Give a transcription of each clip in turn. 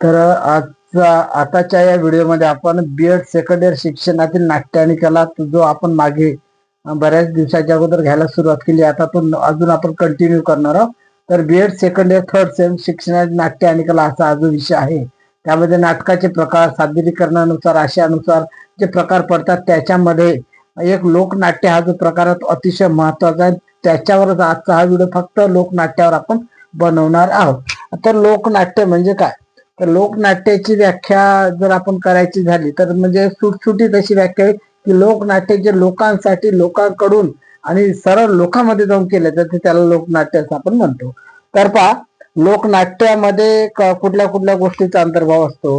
तर आजचा आताच्या या व्हिडिओमध्ये आपण बीएड सेकंड इयर शिक्षणातील नाट्य आणि कला जो आपण मागे बऱ्याच दिवसाच्या अगोदर घ्यायला सुरुवात केली आता तो अजून आपण कंटिन्यू करणार आहोत. तर BEd second year third sem शिक्षणातील नाट्य आणि कला असा हा जो विषय आहे त्यामध्ये नाटकाचे प्रकार सादरीकरणानुसार आशयानुसार जे प्रकार पडतात त्याच्यामध्ये एक लोकनाट्य हा जो प्रकार अतिशय महत्त्वाचा आहे. त्याच्यावरच आजचा हा व्हिडिओ फक्त लोकनाट्यावर आपण बनवणार आहोत. तर लोकनाट्य म्हणजे काय? तर लोकनाट्याची व्याख्या जर आपण करायची झाली तर म्हणजे सुटसुटीत अशी व्याख्या आहे की लोकनाट्य जे लोकांसाठी लोकांकडून आणि सरळ लोकांमध्ये जाऊन केले तर ते त्याला लोकनाट्य असं आपण म्हणतो. तर पहा लोकनाट्यामध्ये कुठल्या कुठल्या गोष्टीचा अंतर्भाव असतो?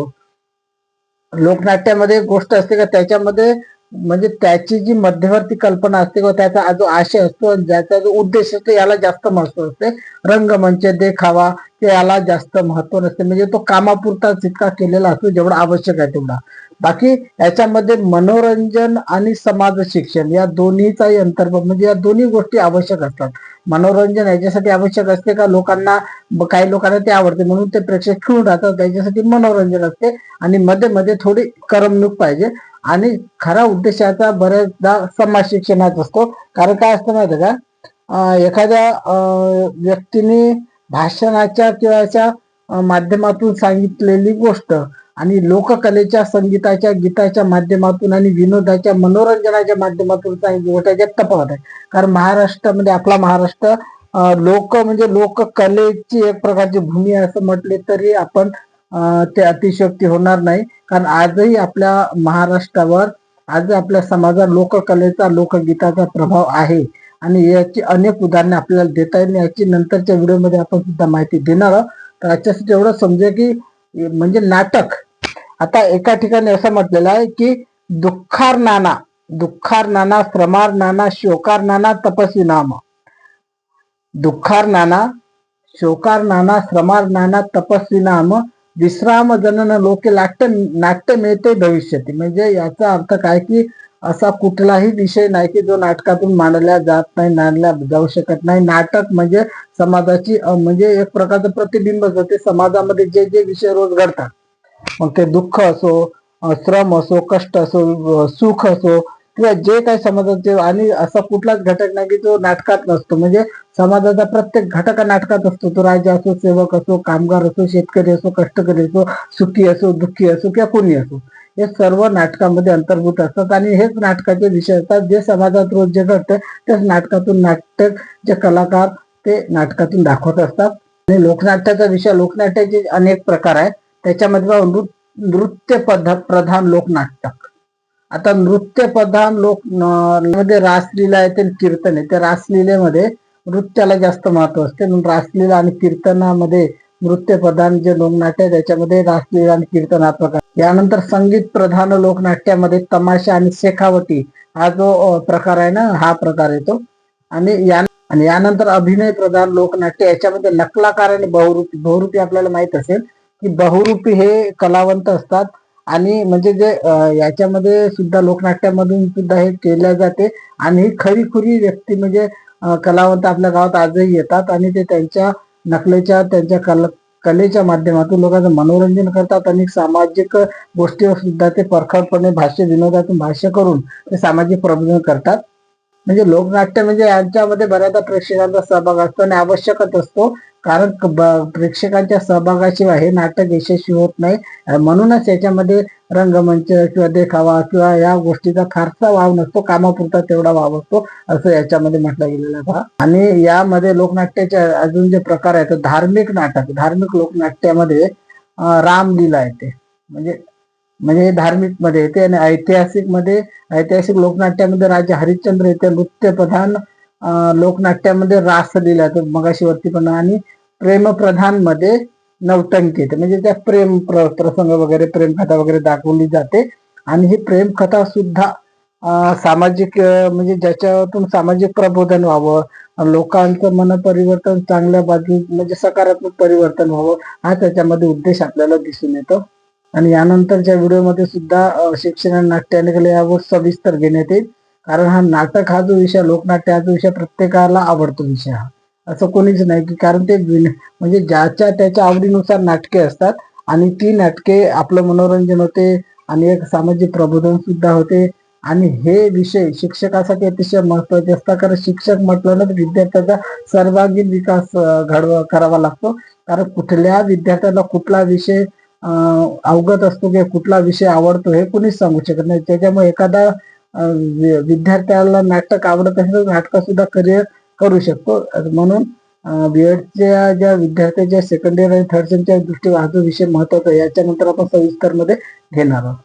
लोकनाट्यामध्ये एक गोष्ट असते का त्याच्यामध्ये म्हणजे त्याची जी मध्यवर्ती कल्पना असते किंवा त्याचा जो आशय असतो ज्याचा जो उद्देश असतो याला जास्त महत्त्व असते. रंगमंच देखावा ते याला जास्त महत्त्व नसते. म्हणजे तो कामापुरता जितका केलेला असतो जेवढा आवश्यक आहे तेवढा. बाकी याच्यामध्ये मनोरंजन आणि समाज शिक्षण या दोन्हीचाही अंतर्भाव म्हणजे या दोन्ही गोष्टी आवश्यक असतात. मनोरंजन याच्यासाठी आवश्यक असते का? लोकांना काही लोकांना ते आवडते म्हणून ते प्रेक्षक खेळून राहतात त्याच्यासाठी मनोरंजन असते आणि मध्ये मध्ये थोडी करमणूक पाहिजे. आणि खरा उद्देशाचा बऱ्याचदा समाज शिक्षणाचा असतो. कारण काय असतं माहिती का? एखाद्या व्यक्तीने भाषणाच्या किंवा अशा माध्यमातून सांगितलेली गोष्ट आणि लोककलेच्या संगीताच्या गीताच्या माध्यमातून आणि विनोदाच्या मनोरंजनाच्या माध्यमातून सांगितली गोष्ट याच्यात तफावत आहे. कारण महाराष्ट्रामध्ये म्हणजे आपला महाराष्ट्र लोक म्हणजे लोककलेची एक प्रकारची भूमी असं म्हटले तरी आपण ते अतिशयोक्ती होणार नाही. कारण आजही आपल्या महाराष्ट्रावर आज आपल्या समाजात लोककलेचा लोकगीताचा प्रभाव आहे. आणि याची अनेक उदाहरणे आपल्याला देता येईल. याची नंतरच्या व्हिडिओमध्ये आपण सुद्धा माहिती देणार आहोत. तर याच्यासाठी एवढं समजे की म्हणजे नाटक. आता एका ठिकाणी असं म्हटलेलं आहे की दुःखार नाना दुःखार नाना श्रमार नाना शोकार नाना तपस्वी नाम. दुःखार नाना शोकार नाना श्रमार नाना तपस्वी नाम. विश्राम जनन लोके नाट्य नाट्य मिळते भविष्यती. म्हणजे याचा अर्थ काय की असा कुठलाही विषय नाही की जो नाटकातून मांडला जात नाही मांडला जाऊ शकत नाही. नाटक म्हणजे समाजाची म्हणजे एक प्रकारचं प्रतिबिंब जाते समाजामध्ये जे जे विषय रोज घडतात. मग ते दुःख असो श्रम असो कष्ट असो सुख असो किंवा जे काही समाजाचे आणि असा कुठलाच घटक नाही की जो नाटकात नसतो. म्हणजे समाजाचा प्रत्येक घटक हा नाटकात असतो. तो राजा असो सेवक असो कामगार असो शेतकरी असो कष्टकरी असो सुखी असो दुःखी असो किंवा कोणी असो. हे सर्व नाटकामध्ये अंतर्भूत असतात. आणि हेच नाटकाचे विषय असतात. जे समाजात रोज जे घडतं त्याच नाटकातून नाटक जे कलाकार ते नाटकातून दाखवत असतात. आणि लोकनाट्याचा विषय लोकनाट्याचे अनेक प्रकार आहेत. त्याच्यामध्ये नृ- नृत्य पद्धत प्रधान लोकनाटक. आता नृत्य प्रधान लोक मध्ये रासलीला आहे ते कीर्तन आहे. त्या रासलीलेमध्ये नृत्याला जास्त महत्त्व असते. म्हणून रासलीला आणि कीर्तनामध्ये नृत्य प्रधान जे लोकनाट्य आहे त्याच्यामध्ये रासलीला आणि कीर्तन हा प्रकार यानंतर संगीत प्रधान लोकनाट्यामध्ये तमाशा आणि शेखावटी हा जो प्रकार आहे ना हा प्रकार येतो. आणि या आणि यानंतर अभिनय प्रधान लोकनाट्य याच्यामध्ये नकलाकार आणि बहुरूपी बहुरूपी आपल्याला माहीत असेल की बहुरूपी हे कलावंत असतात. आणि म्हणजे जे याच्यामध्ये सुद्धा लोकनाट्यामधून सुद्धा हे केल्या जाते. आणि ही खरीखुरी व्यक्ती म्हणजे कलावंत आपल्या गावात आजही येतात आणि ते त्यांच्या नकलेच्या त्यांच्या कल कलेच्या माध्यमातून लोकांचं मनोरंजन करतात आणि सामाजिक गोष्टीवर सुद्धा ते परखडपणे भाष्य विनोदातून भाष्य करून ते सामाजिक प्रबोधन करतात. म्हणजे लोकनाट्य म्हणजे यांच्यामध्ये बऱ्याचदा प्रेक्षकांचा सहभाग असतो आणि आवश्यकच असतो. कारण ब- प्रेक्षकांच्या सहभागाशिवाय हे नाटक यशस्वी होत नाही म्हणूनच याच्यामध्ये रंगमंच किंवा देखावा किंवा या गोष्टीचा फारसा वाव नसतो कामापुरता तेवढा वाव असतो असं याच्यामध्ये म्हटलं गेलेलं आहे पहा. आणि यामध्ये लोकनाट्याचे अजून जे प्रकार आहेत धार्मिक नाटक धार्मिक लोकनाट्यामध्ये रामलीला येते म्हणजे म्हणजे धार्मिकमध्ये येते आणि ऐतिहासिकमध्ये ऐतिहासिक लोकनाट्यामध्ये राजा हरिश्चंद्र येते नृत्यप्रधान लोकनाट्यामध्ये रासलीला येतो मगाशीवरती पण आणि प्रेमप्रधानमध्ये नवटंकित. म्हणजे त्या प्रेम प्र- प्रसंग वगैरे प्रेम कथा वगैरे दाखवली जाते. आणि ही प्रेम कथा सुद्धा सामाजिक म्हणजे ज्याच्यातून सामाजिक प्रबोधन व्हावं लोकांचं मन परिवर्तन चांगल्या बाजू म्हणजे सकारात्मक परिवर्तन व्हावं हा त्याच्यामध्ये उद्देश आपल्याला दिसून येतो. आणि यानंतरच्या व्हिडिओमध्ये सुद्धा शिक्षण आणि नाट्य यावर सविस्तर घेण्यात येईल. कारण हा नाटक हा जो विषय लोकनाट्य हा जो विषय प्रत्येकाला आवडतो विषय हा. असं कोणीच नाही की कारण ते विन- म्हणजे ज्याच्या त्याच्या आवडीनुसार नाटके असतात आणि ती नाटके आपलं मनोरंजन होते आणि एक सामाजिक प्रबोधन सुद्धा होते. आणि हे विषय शिक्षकासाठी अतिशय महत्त्वाचे असतात. कारण शिक्षक म्हटलं तर विद्यार्थ्याचा सर्वांगीण विकास घडव घडवा करावा लागतो. कारण कुठल्या विद्यार्थ्याला कुठला विषय अवगत असतो किंवा कुठला विषय आवडतो हे कुणीच सांगू शकत नाही. त्याच्यामुळे एखादा विद्यार्थ्याला नाटक आवडत असेल तर नाटक सुद्धा करिअर करू शकतो. म्हणून बीएडच्या ज्या विद्यार्थ्यांच्या सेकंड इयर आणि थर्ड सेमच्या दृष्टीने हा जो विषय महत्त्वाचा आहे याच्यानंतर आपण सविस्तरमध्ये घेणार आहोत.